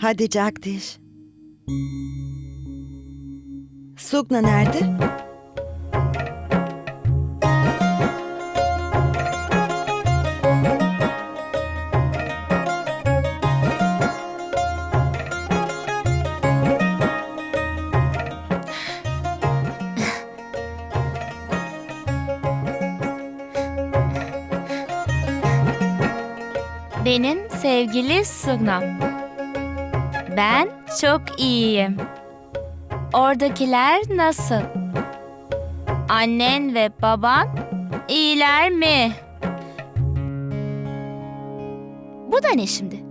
Hadi Jagdish. Sugna nerede? Benim sevgili Sugnam. Ben çok iyiyim. Oradakiler nasıl? Annen ve baban iyiler mi? Bu da ne şimdi?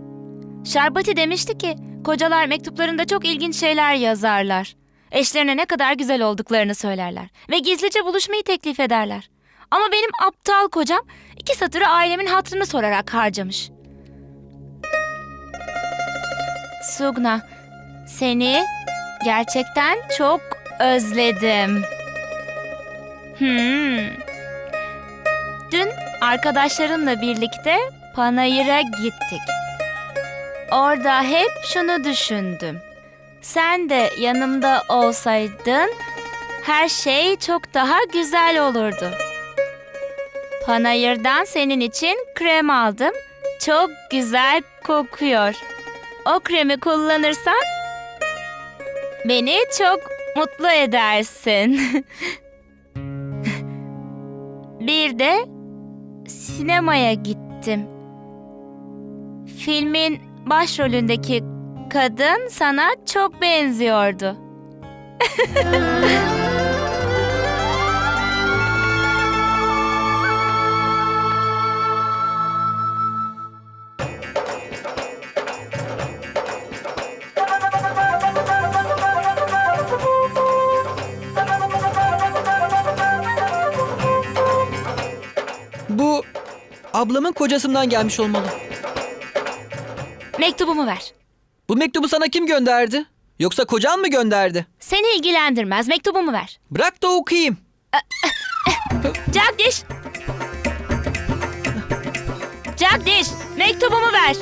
Şarbati demişti ki kocalar mektuplarında çok ilginç şeyler yazarlar. Eşlerine ne kadar güzel olduklarını söylerler ve gizlice buluşmayı teklif ederler. Ama benim aptal kocam iki satırı ailemin hatrını sorarak harcamış. Sugna, seni gerçekten çok özledim. Hmm. Dün arkadaşlarımla birlikte Panayır'a gittik. Orada hep şunu düşündüm. Sen de yanımda olsaydın her şey çok daha güzel olurdu. Panayır'dan senin için krem aldım. Çok güzel kokuyor. O kremi kullanırsan beni çok mutlu edersin. Bir de sinemaya gittim. Filmin başrolündeki kadın sana çok benziyordu. ablamın kocasından gelmiş olmalı. Mektubumu ver. Bu mektubu sana kim gönderdi? Yoksa kocan mı gönderdi? Seni ilgilendirmez. Mektubumu ver. Bırak da okuyayım. Jagdish! Jagdish! Mektubumu ver.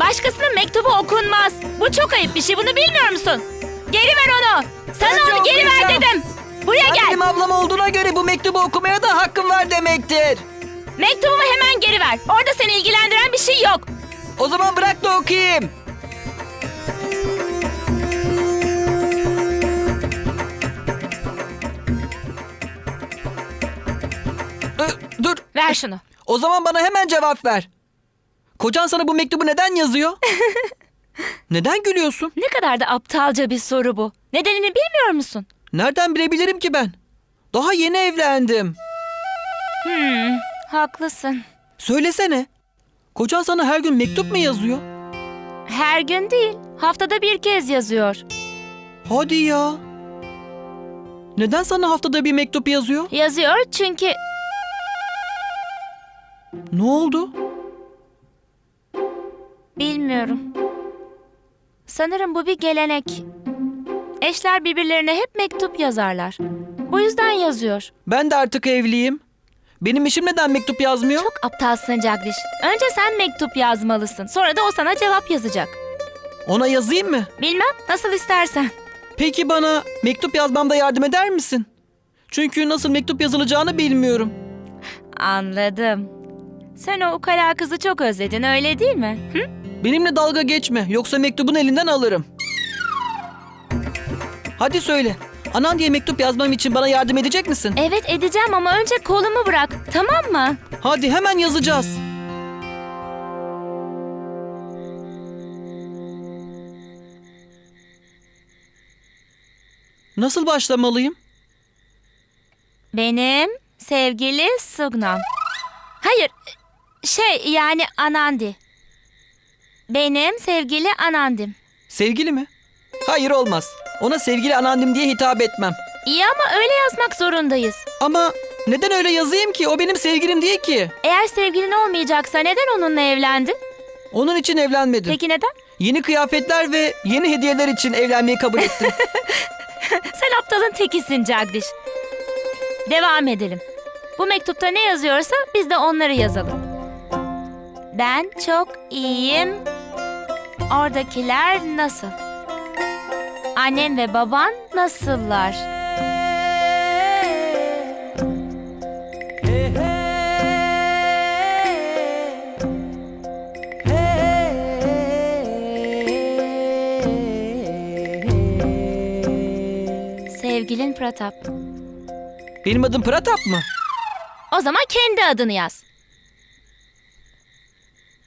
Başkasının mektubu okunmaz. Bu çok ayıp bir şey. Bunu bilmiyor musun? Geri ver onu. Sana Önce onu geri ver okuyacağım. dedim. Buraya gel. benim ablam olduğuna göre bu mektubu okumaya da hakkım var demektir. Mektubumu hemen geri ver. Orada seni ilgilendiren bir şey yok. O zaman bırak da okuyayım. Ö, Dur. Ver şunu. O zaman bana hemen cevap ver. Kocan sana bu mektubu neden yazıyor? neden gülüyorsun? Ne kadar da aptalca bir soru bu. Nedenini bilmiyor musun? Nereden bilebilirim ki ben? Daha yeni evlendim. Hmm, haklısın. Söylesene. Kocan sana her gün mektup mu yazıyor? Her gün değil, haftada bir kez yazıyor. Hadi ya. Neden sana haftada bir mektup yazıyor? Yazıyor çünkü Ne oldu? Bilmiyorum. Sanırım bu bir gelenek. Eşler birbirlerine hep mektup yazarlar. Bu yüzden yazıyor. Ben de artık evliyim. Benim eşim neden mektup yazmıyor? Çok aptalsın Jagdish. Önce sen mektup yazmalısın. Sonra da o sana cevap yazacak. Ona yazayım mı? Bilmem nasıl istersen. Peki bana mektup yazmamda yardım eder misin? Çünkü nasıl mektup yazılacağını bilmiyorum. Anladım. Sen o ukala kızı çok özledin öyle değil mi? Hı? Benimle dalga geçme yoksa mektubun elinden alırım. Hadi söyle. Anan diye mektup yazmam için bana yardım edecek misin? Evet edeceğim ama önce kolumu bırak. Tamam mı? Hadi hemen yazacağız. Nasıl başlamalıyım? Benim sevgili Sugnam. Hayır, şey yani Anandi. Benim sevgili Anandim. Sevgili mi? Hayır olmaz. Ona sevgili anneannem diye hitap etmem. İyi ama öyle yazmak zorundayız. Ama neden öyle yazayım ki? O benim sevgilim değil ki. Eğer sevgilin olmayacaksa neden onunla evlendin? Onun için evlenmedim. Peki neden? Yeni kıyafetler ve yeni hediyeler için evlenmeyi kabul ettim. Sen aptalın tekisin Jagdish. Devam edelim. Bu mektupta ne yazıyorsa biz de onları yazalım. Ben çok iyiyim. Oradakiler nasıl? Annen ve baban nasıllar? Sevgilin Pratap. Benim adım Pratap mı? O zaman kendi adını yaz.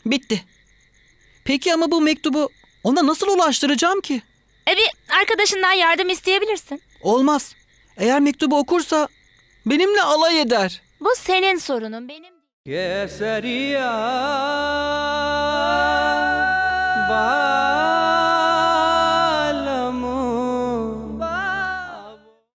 Bitti. Peki ama bu mektubu ona nasıl ulaştıracağım ki? E bir arkadaşından yardım isteyebilirsin. Olmaz. Eğer mektubu okursa benimle alay eder. Bu senin sorunun benim. Keseriya Bağ